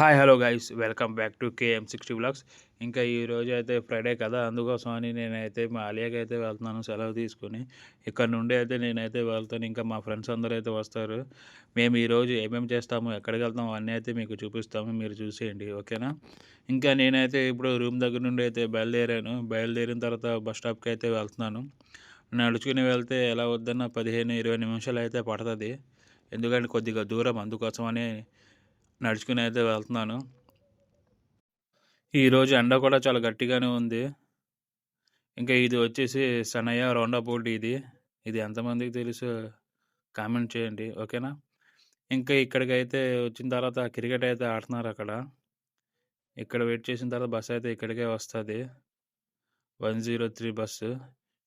Hi hello guys. Welcome back to KM sixty blogs. ఇంకా ఈరోజు అయితే ఫ్రైడే కదా అందుకోసం అని నేనైతే మా అలియాకి అయితే వెళ్తున్నాను సెలవు తీసుకుని. ఇక్కడ నుండి అయితే నేనైతే వెళ్తాను ఇంకా మా ఫ్రెండ్స్ అందరూ అయితే వస్తారు. మేము ఈరోజు ఏమేమి చేస్తాము ఎక్కడికి వెళ్తాము అన్నీ అయితే మీకు చూపిస్తాము మీరు చూసేయండి ఓకేనా? ఇంకా నేనైతే ఇప్పుడు రూమ్ దగ్గర నుండి అయితే బయలుదేరాను. బయలుదేరిన తర్వాత బస్ స్టాప్కి అయితే వెళ్తున్నాను. నడుచుకుని వెళ్తే ఎలా వద్దన్నా పదిహేను ఇరవై నిమిషాలు అయితే పడుతుంది. ఎందుకంటే కొద్దిగా దూరం అందుకోసమని నడుచుకుని అయితే వెళ్తున్నాను. ఈరోజు ఎండ కూడా చాలా గట్టిగానే ఉంది. ఇంకా ఇది వచ్చేసి సనయ్య రౌండబోట్ ఇది. ఇది ఎంతమందికి తెలుసు కామెంట్ చేయండి ఓకేనా? ఇంకా ఇక్కడికి అయితే వచ్చిన తర్వాత క్రికెట్ అయితే ఆడుతున్నారు అక్కడ. ఇక్కడ వెయిట్ చేసిన తర్వాత బస్సు అయితే ఇక్కడికే వస్తుంది. వన్ జీరో త్రీ బస్సు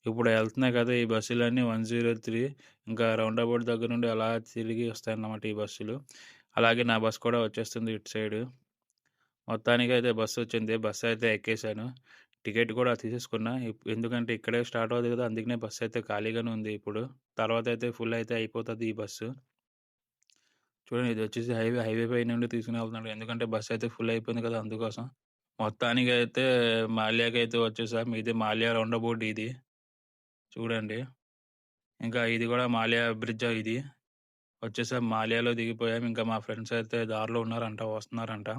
ఇప్పుడు వెళ్తున్నాయి కదా ఈ బస్సులన్నీ వన్ జీరో త్రీ. ఇంకా రౌండ్ అబౌట్ దగ్గర నుండి అలా తిరిగి వస్తాయన్నమాట ఈ బస్సులు. అలాగే నా బస్ కూడా వచ్చేస్తుంది ఇటు సైడు. మొత్తానికి అయితే బస్సు వచ్చింది. బస్సు అయితే ఎక్కేసాను. టికెట్ కూడా తీసేసుకున్నా. ఎందుకంటే ఇక్కడే స్టార్ట్ అవుతుంది కదా అందుకనే బస్సు అయితే ఖాళీగానే ఉంది ఇప్పుడు. తర్వాత అయితే ఫుల్ అయితే అయిపోతుంది ఈ బస్సు. చూడండి ఇది వచ్చేసి హైవే హైవే పై నుండి తీసుకుని వెళ్తున్నాడు. ఎందుకంటే బస్సు అయితే ఫుల్ అయిపోయింది కదా అందుకోసం. మొత్తానికి అయితే మాల్యాకి అయితే వచ్చేసాం. ఇది మాల్యా రౌండ్ అబౌట్ ఇది. చూడండి. ఇంకా ఇది కూడా మాల్యా బ్రిడ్జ్ ఇది. వచ్చేసాం మాల్యాలో దిగిపోయాం. ఇంకా మా ఫ్రెండ్స్ అయితే దారిలో ఉన్నారంట వస్తున్నారంట.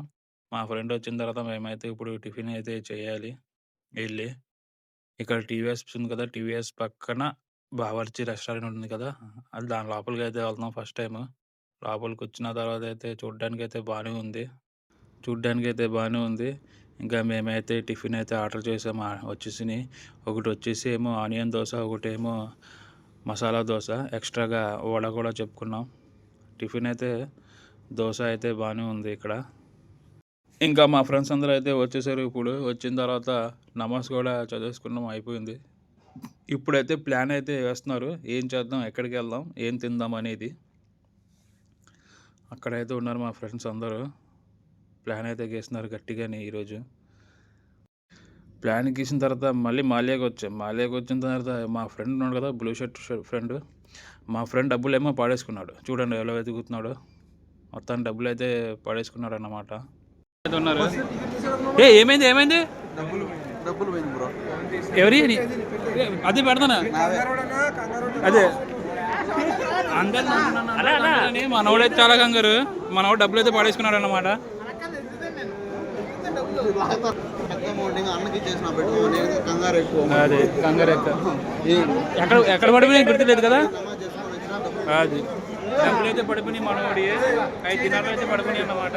మా ఫ్రెండ్ వచ్చిన తర్వాత మేమైతే ఇప్పుడు టిఫిన్ అయితే చేయాలి. వెళ్ళి ఇక్కడ టీవీఎస్ ఉంది కదా టీవీఎస్ పక్కన బావర్చి రెస్టారెంట్ ఉంది కదా అది దాని లోపలికి అయితే వెళ్తున్నాం ఫస్ట్ టైం లోపలికి వచ్చిన తర్వాత అయితే చూడడానికి అయితే బాగానే ఉంది. చూడ్డానికి అయితే బాగానే ఉంది. ఇంకా మేమైతే టిఫిన్ అయితే ఆర్డర్ చేసాము వచ్చేసి ఒకటి వచ్చేసి ఏమో ఆనియన్ దోశ ఒకటేమో మసాలా దోశ ఎక్స్ట్రాగా వడ కూడా చెప్పుకున్నాం. టిఫిన్ అయితే దోశ అయితే బాగానే ఉంది ఇక్కడ. ఇంకా మా ఫ్రెండ్స్ అందరూ అయితే వచ్చేసారు ఇప్పుడు. వచ్చిన తర్వాత నమాజ్ కూడా చదివేసుకున్నాం అయిపోయింది. ఇప్పుడైతే ప్లాన్ అయితే వేస్తున్నారు. ఏం చేద్దాం ఎక్కడికి వెళ్దాం ఏం తిందాం అనేది. అక్కడైతే ఉన్నారు మా ఫ్రెండ్స్ అందరూ. ప్లాన్ అయితే గీస్తున్నారు గట్టిగానే ఈరోజు. ప్లాన్ గీసిన తర్వాత మళ్ళీ మాలియాకి వచ్చాం. మాలియాకి వచ్చిన తర్వాత మా ఫ్రెండ్ ఉన్నాడు కదా బ్లూ షర్ట్ ఫ్రెండ్. మా ఫ్రెండ్ డబ్బులు ఏమో పాడేసుకున్నాడు. చూడండి ఎలా వెతుకుతున్నాడు. మొత్తం డబ్బులు అయితే పాడేసుకున్నాడు అన్నమాట ఉన్నారు ఏ ఏమైంది ఏమైంది? ఎవరి? అది పెడతానా? అదే. మనవాడైతే చాలా కంగారు. మనవాడు డబ్బులు అయితే పాడేసుకున్నాడు అన్నమాట అదే కంగారు ఎక్కడ ఎక్కడ పడిపోయినా గుర్తులేదు కదా? అది. డబ్బులు అయితే పడిపోయి మనవాడి ఐదు దినాలు అయితే పడిపోయి అన్నమాట.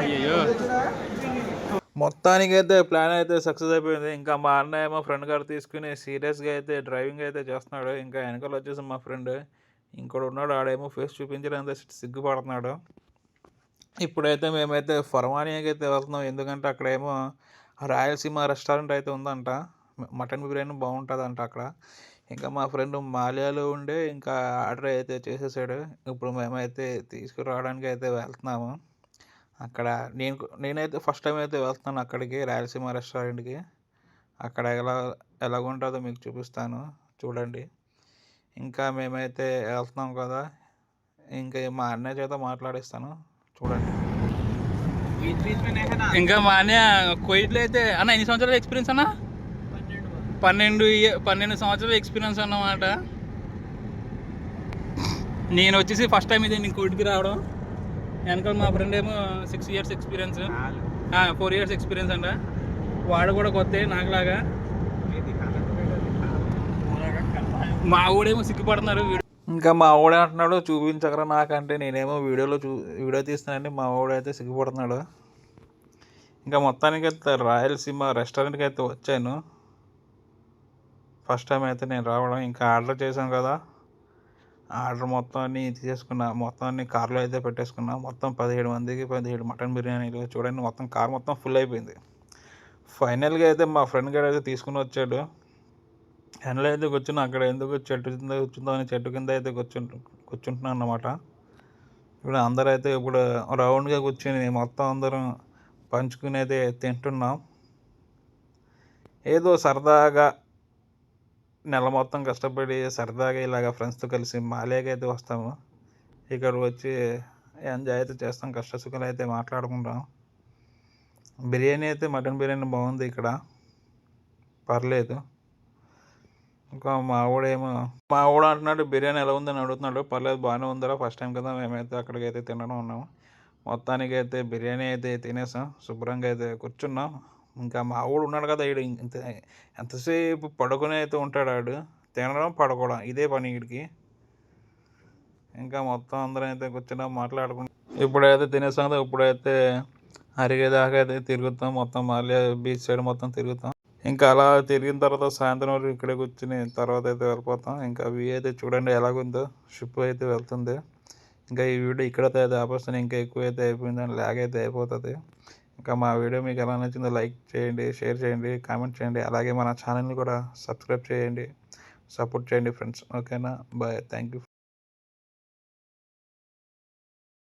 అయ్యయ్యో. మొత్తానికి అయితే ప్లాన్ అయితే సక్సెస్ అయిపోయింది. ఇంకా మా అన్నయ్య మా ఫ్రెండ్ గారు తీసుకుని సీరియస్గా అయితే డ్రైవింగ్ అయితే చేస్తున్నాడు. ఇంకా వెనకాల వచ్చేసి మా ఫ్రెండ్ ఇంకోటి ఉన్నాడు. ఆడేమో ఫేస్ చూపించడానికి సిగ్గుపడుతున్నాడు. ఇప్పుడైతే మేమైతే ఫర్మానియాకి అయితే వెళ్తున్నాం. ఎందుకంటే అక్కడేమో రాయలసీమ రెస్టారెంట్ అయితే ఉందంట. మటన్ బిర్యానీ బాగుంటుందంట అక్కడ. ఇంకా మా ఫ్రెండ్ మాల్యాలో ఉండే ఇంకా ఆర్డర్ అయితే చేసేసాడు. ఇప్పుడు మేమైతే తీసుకురావడానికి అయితే వెళ్తున్నాము. అక్కడ నేను నేనైతే ఫస్ట్ టైం అయితే వెళ్తున్నాను అక్కడికి రాయలసీమ రెస్టారెంట్కి. అక్కడ ఎలా ఎలాగుంటుందో మీకు చూపిస్తాను. చూడండి. ఇంకా మేమైతే వెళ్తున్నాం కదా. ఇంకా మా అన్నయ్య చేత మాట్లాడిస్తాను. చూడండి. ఇంకా మా అన్నయ్య కోయిట్లో అయితే అన్న ఎన్ని సంవత్సరాల ఎక్స్పీరియన్స్ అన్న? పన్నెండు పన్నెండు సంవత్సరాల ఎక్స్పీరియన్స్ అన్నమాట. నేను వచ్చేసి ఫస్ట్ టైం ఇది నేను కోయిట్కి రావడం. వెనకాల మా ఫ్రెండ్ ఏమో six years experience four years experience అంట. వాడు కూడా కొత్త నాకులాగా. మా ఊడేమో సిగ్గుపడుతున్నారు ఇంకా మా ఊడే అంటున్నాడు చూపించకరా నాకంటే నేనేమో వీడియోలో చూ వీడియో తీస్తున్నానండి మా ఊడైతే సిగ్గుపడుతున్నాడు. ఇంకా మొత్తానికి అయితే రాయలసీమ రెస్టారెంట్కి అయితే వచ్చాను. ఫస్ట్ టైం అయితే నేను రావడం ఇంకా ఆర్డర్ చేశాను కదా. ఆర్డర్ మొత్తం అన్ని తీసేసుకున్నా మొత్తం అన్ని కార్లో అయితే పెట్టేసుకున్నా. మొత్తం పదిహేడు మందికి పదిహేడు మటన్ బిర్యానీలు చూడండి మొత్తం కార్ మొత్తం ఫుల్ అయిపోయింది. ఫైనల్గా అయితే మా ఫ్రెండ్ గారు అయితే తీసుకుని వచ్చాడు. ఎండలో అయితే కూర్చున్నా అక్కడ ఎందుకు చెట్టు కింద కూర్చుందో అని చెట్టు కింద అయితే కూర్చుంటు కూర్చుంటున్నాను అన్నమాట. ఇప్పుడు అందరూ అయితే ఇప్పుడు రౌండ్గా కూర్చొని మొత్తం అందరం పంచుకుని అయితే తింటున్నాం. ఏదో సరదాగా నెల మొత్తం కష్టపడి సరదాగా ఇలాగ ఫ్రెండ్స్తో కలిసి మాలేగా అయితే వస్తాము. ఇక్కడ వచ్చి ఎంజాయ్ అయితే చేస్తాం కష్ట సుఖాలు అయితే మాట్లాడుకుంటాం. బిర్యానీ అయితే మటన్ బిర్యానీ బాగుంది ఇక్కడ. పర్లేదు. ఇంకా మా మావాడు మా అంటున్నాడు బిర్యానీ ఎలా ఉందని అడుగుతున్నాడు. పర్లేదు బాగానే ఉందరా ఫస్ట్ టైం కదా మేమైతే అక్కడికి అయితే తినడం ఉన్నాము మొత్తానికి అయితే బిర్యానీ అయితే తినేసాం శుభ్రంగా అయితే కూర్చున్నాం. ఇంకా మా వాడు ఉన్నాడు కదా ఈడు ఇంత ఎంతసేపు పడుకునే అయితే ఉంటాడు ఆడు. తినడం పడుకోవడం ఇదే పని వీడికి ఇంకా మొత్తం అందరం అయితే కూర్చున్నాం మాట్లాడుకుంటాం ఇప్పుడైతే తినేసాం కదా ఇప్పుడైతే అరిగేదాకా అయితే తిరుగుతాం మొత్తం మళ్ళీ బీచ్ సైడ్ మొత్తం తిరుగుతాం. ఇంకా అలా తిరిగిన తర్వాత సాయంత్రం వరకు ఇక్కడే కూర్చుని తర్వాత అయితే వెళ్ళిపోతాం. ఇంకా వ్యూ అయితే చూడండి ఎలాగుందో. షిప్ అయితే వెళ్తుంది. ఇంకా ఈ వీడియో ఇక్కడైతే అయితే ఆపేస్తాను. ఇంకా ఎక్కువ అయితే అయిపోయిందని లాగ్ అయితే అయిపోతుంది. ఇంకా మా వీడియో మీకు ఎలా నచ్చిందో లైక్ చేయండి షేర్ చేయండి కామెంట్ చేయండి. అలాగే మన ఛానల్ని కూడా సబ్స్క్రైబ్ చేయండి. సపోర్ట్ చేయండి ఫ్రెండ్స్. ఓకేనా? బాయ్. Thank you